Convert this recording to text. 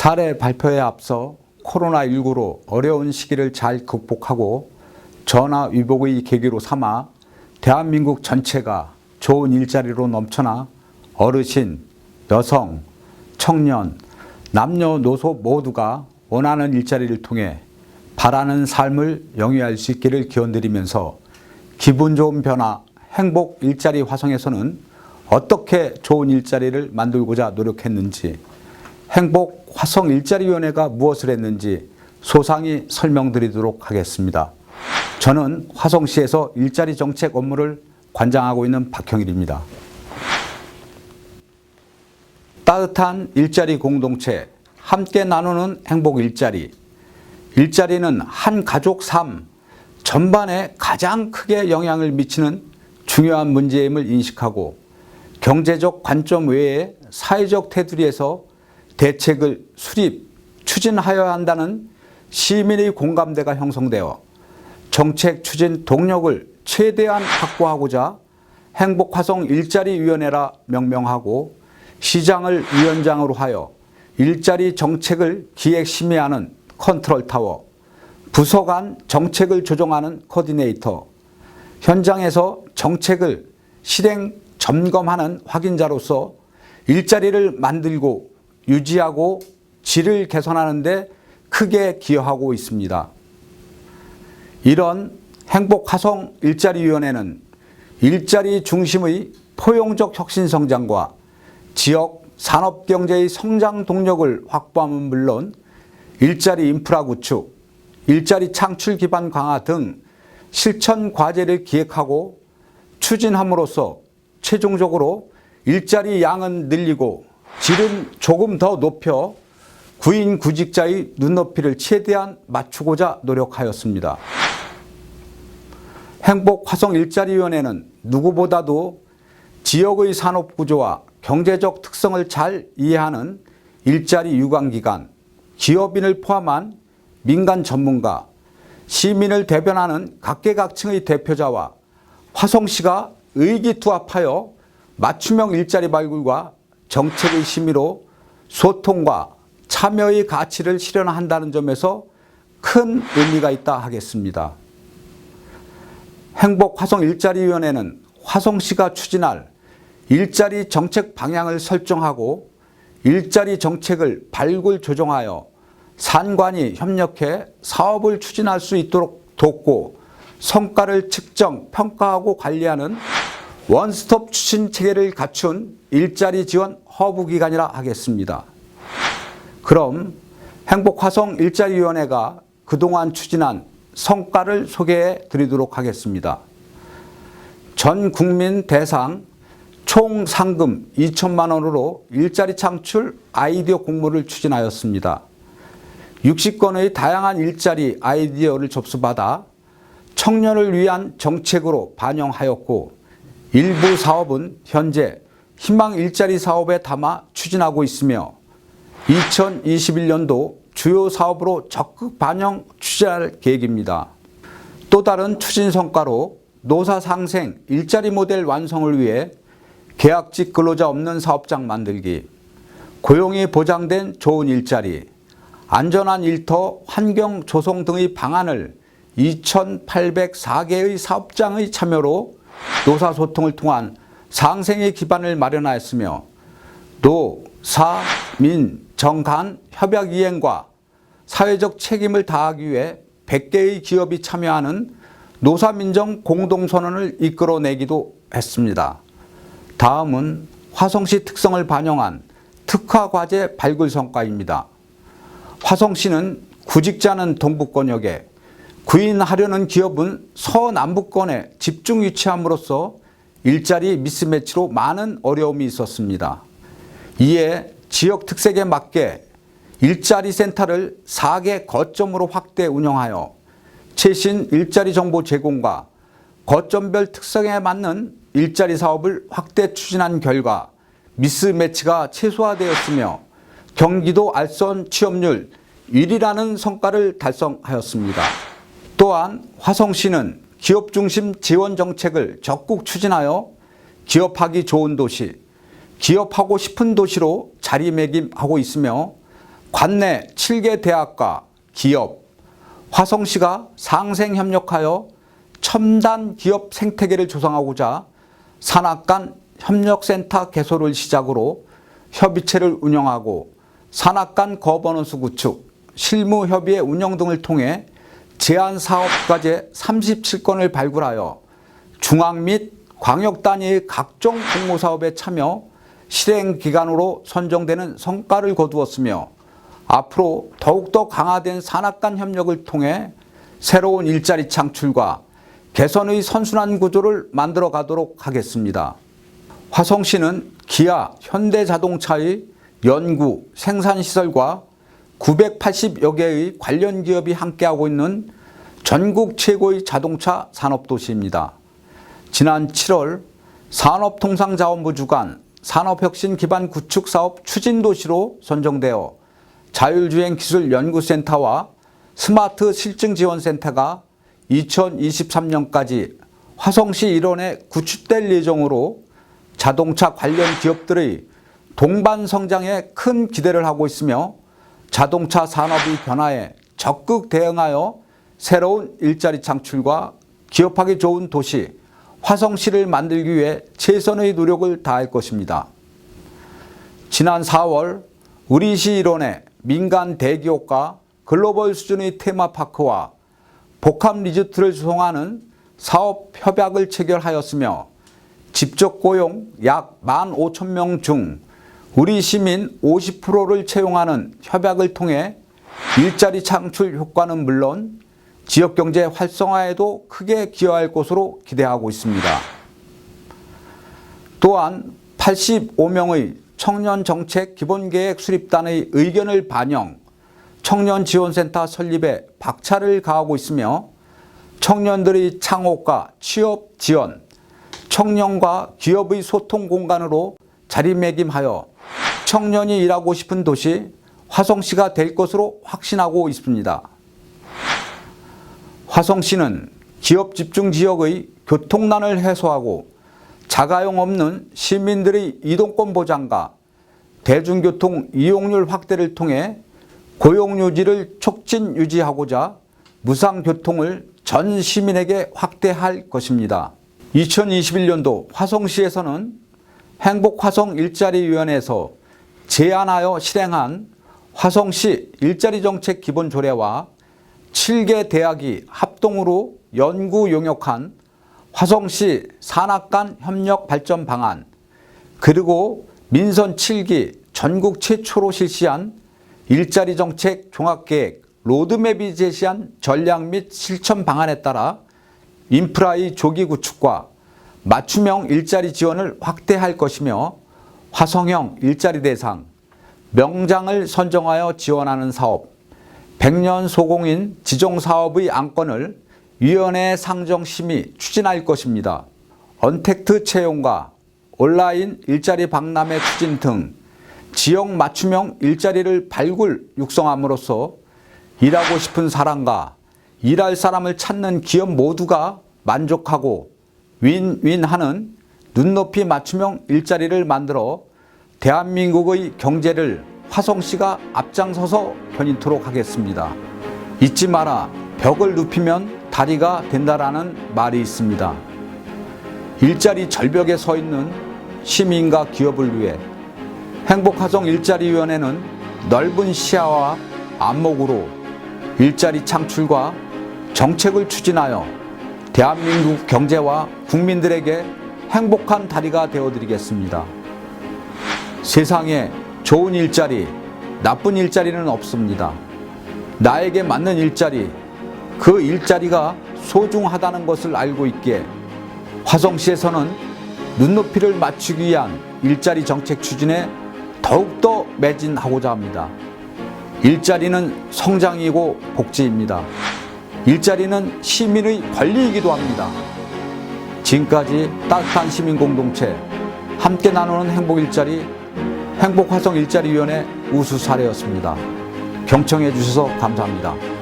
사례 발표에 앞서 코로나19로 어려운 시기를 잘 극복하고 전화 위복의 계기로 삼아 대한민국 전체가 좋은 일자리로 넘쳐나 어르신, 여성, 청년, 남녀노소 모두가 원하는 일자리를 통해 바라는 삶을 영위할 수 있기를 기원드리면서 기분 좋은 변화, 행복 일자리 화성에서는 어떻게 좋은 일자리를 만들고자 노력했는지 행복 화성 일자리위원회가 무엇을 했는지 소상히 설명드리도록 하겠습니다. 저는 화성시에서 일자리 정책 업무를 관장하고 있는 박형일입니다. 따뜻한 일자리 공동체, 함께 나누는 행복 일자리. 일자리는 한 가족 삶 전반에 가장 크게 영향을 미치는 중요한 문제임을 인식하고 경제적 관점 외에 사회적 테두리에서 대책을 수립, 추진하여야 한다는 시민의 공감대가 형성되어 정책 추진 동력을 최대한 확보하고자 행복화성 일자리위원회라 명명하고 시장을 위원장으로 하여 일자리 정책을 기획 심의하는 컨트롤타워, 부서 간 정책을 조정하는 코디네이터, 현장에서 정책을 실행 점검하는 확인자로서 일자리를 만들고 유지하고 질을 개선하는 데 크게 기여하고 있습니다. 이런 행복 화성 일자리 위원회는 일자리 중심의 포용적 혁신 성장과 지역 산업 경제의 성장 동력을 확보함은 물론 일자리 인프라 구축, 일자리 창출 기반 강화 등 실천 과제를 기획하고 추진함으로써 최종적으로 일자리 양은 늘리고 질은 조금 더 높여 구인 구직자의 눈높이를 최대한 맞추고자 노력하였습니다. 행복 화성 일자리위원회는 누구보다도 지역의 산업 구조와 경제적 특성을 잘 이해하는 일자리 유관기관, 기업인을 포함한 민간 전문가, 시민을 대변하는 각계각층의 대표자와 화성시가 의기투합하여 맞춤형 일자리 발굴과 정책의 심의로 소통과 참여의 가치를 실현한다는 점에서 큰 의미가 있다 하겠습니다. 행복 화성 일자리위원회는 화성시가 추진할 일자리 정책 방향을 설정하고 일자리 정책을 발굴 조정하여 산관이 협력해 사업을 추진할 수 있도록 돕고 성과를 측정, 평가하고 관리하는 원스톱 추진 체계를 갖춘 일자리 지원 허브 기관이라 하겠습니다. 그럼 행복화성 일자리위원회가 그동안 추진한 성과를 소개해 드리도록 하겠습니다. 전 국민 대상 총 상금 2천만 원으로 일자리 창출 아이디어 공모를 추진하였습니다. 60건의 다양한 일자리 아이디어를 접수받아 청년을 위한 정책으로 반영하였고 일부 사업은 현재 희망 일자리 사업에 담아 추진하고 있으며 2021년도 주요 사업으로 적극 반영 추진할 계획입니다. 또 다른 추진 성과로 노사 상생 일자리 모델 완성을 위해 계약직 근로자 없는 사업장 만들기, 고용이 보장된 좋은 일자리, 안전한 일터, 환경 조성 등의 방안을 2,804개의 사업장의 참여로 노사 소통을 통한 상생의 기반을 마련하였으며 노, 사, 민, 정, 간 협약 이행과 사회적 책임을 다하기 위해 100개의 기업이 참여하는 노사민정 공동선언을 이끌어내기도 했습니다. 다음은 화성시 특성을 반영한 특화과제 발굴 성과입니다. 화성시는 구직자는 동북권역에 구인하려는 기업은 서남북권에 집중 위치함으로써 일자리 미스매치로 많은 어려움이 있었습니다. 이에 지역 특색에 맞게 일자리 센터를 4개 거점으로 확대 운영하여 최신 일자리 정보 제공과 거점별 특성에 맞는 일자리 사업을 확대 추진한 결과 미스매치가 최소화되었으며 경기도 알선 취업률 1위라는 성과를 달성하였습니다. 또한 화성시는 기업 중심 지원 정책을 적극 추진하여 기업하기 좋은 도시, 기업하고 싶은 도시로 자리매김하고 있으며 관내 7개 대학과 기업, 화성시가 상생 협력하여 첨단 기업 생태계를 조성하고자 산학 간 협력센터 개소를 시작으로 협의체를 운영하고 산학 간 거버넌스 구축, 실무 협의회 운영 등을 통해 제안 사업까지 37건을 발굴하여 중앙 및 광역 단위의 각종 공모사업에 참여 실행 기관으로 선정되는 성과를 거두었으며 앞으로 더욱더 강화된 산학간 협력을 통해 새로운 일자리 창출과 개선의 선순환 구조를 만들어 가도록 하겠습니다. 화성시는 기아, 현대자동차의 연구, 생산시설과 980여 개의 관련 기업이 함께하고 있는 전국 최고의 자동차 산업도시입니다. 지난 7월 산업통상자원부 주관 산업혁신 기반 구축 사업 추진 도시로 선정되어 자율주행 기술 연구센터와 스마트 실증 지원센터가 2023년까지 화성시 일원에 구축될 예정으로 자동차 관련 기업들의 동반 성장에 큰 기대를 하고 있으며 자동차 산업의 변화에 적극 대응하여 새로운 일자리 창출과 기업하기 좋은 도시 화성시를 만들기 위해 최선의 노력을 다할 것입니다. 지난 4월 우리시 일원에 민간 대기업과 글로벌 수준의 테마파크와 복합 리조트를 조성하는 사업 협약을 체결하였으며 직접 고용 약 15,000명 중 우리 시민 50%를 채용하는 협약을 통해 일자리 창출 효과는 물론 지역 경제 활성화에도 크게 기여할 것으로 기대하고 있습니다. 또한 85명의 청년 정책 기본계획 수립단의 의견을 반영, 청년 지원센터 설립에 박차를 가하고 있으며 청년들의 창업과 취업 지원, 청년과 기업의 소통 공간으로 자리매김하여 청년이 일하고 싶은 도시 화성시가 될 것으로 확신하고 있습니다. 화성시는 기업 집중 지역의 교통난을 해소하고 자가용 없는 시민들의 이동권 보장과 대중교통 이용률 확대를 통해 고용 유지를 촉진 유지하고자 무상교통을 전 시민에게 확대할 것입니다. 2021년도 화성시에서는 행복화성 일자리위원회에서 제안하여 실행한 화성시 일자리 정책 기본 조례와 7개 대학이 합동으로 연구 용역한 화성시 산학간 협력 발전 방안 그리고 민선 7기 전국 최초로 실시한 일자리 정책 종합계획 로드맵이 제시한 전략 및 실천 방안에 따라 인프라의 조기 구축과 맞춤형 일자리 지원을 확대할 것이며 화성형 일자리 대상, 명장을 선정하여 지원하는 사업, 백년 소공인 지정사업의 안건을 위원회 상정 심의 추진할 것입니다. 언택트 채용과 온라인 일자리 박람회 추진 등 지역 맞춤형 일자리를 발굴 육성함으로써 일하고 싶은 사람과 일할 사람을 찾는 기업 모두가 만족하고 윈윈하는 눈높이 맞춤형 일자리를 만들어 대한민국의 경제를 화성시가 앞장서서 견인토록 하겠습니다. 잊지 마라. 벽을 눕히면 다리가 된다라는 말이 있습니다. 일자리 절벽에 서 있는 시민과 기업을 위해 행복화성 일자리위원회는 넓은 시야와 안목으로 일자리 창출과 정책을 추진하여 대한민국 경제와 국민들에게 행복한 다리가 되어드리겠습니다. 세상에 좋은 일자리, 나쁜 일자리는 없습니다. 나에게 맞는 일자리, 그 일자리가 소중하다는 것을 알고 있기에 화성시에서는 눈높이를 맞추기 위한 일자리 정책 추진에 더욱더 매진하고자 합니다. 일자리는 성장이고 복지입니다. 일자리는 시민의 권리이기도 합니다. 지금까지 따뜻한 시민 공동체 함께 나누는 행복 일자리 행복 화성 일자리 위원회 우수 사례였습니다. 경청해 주셔서 감사합니다.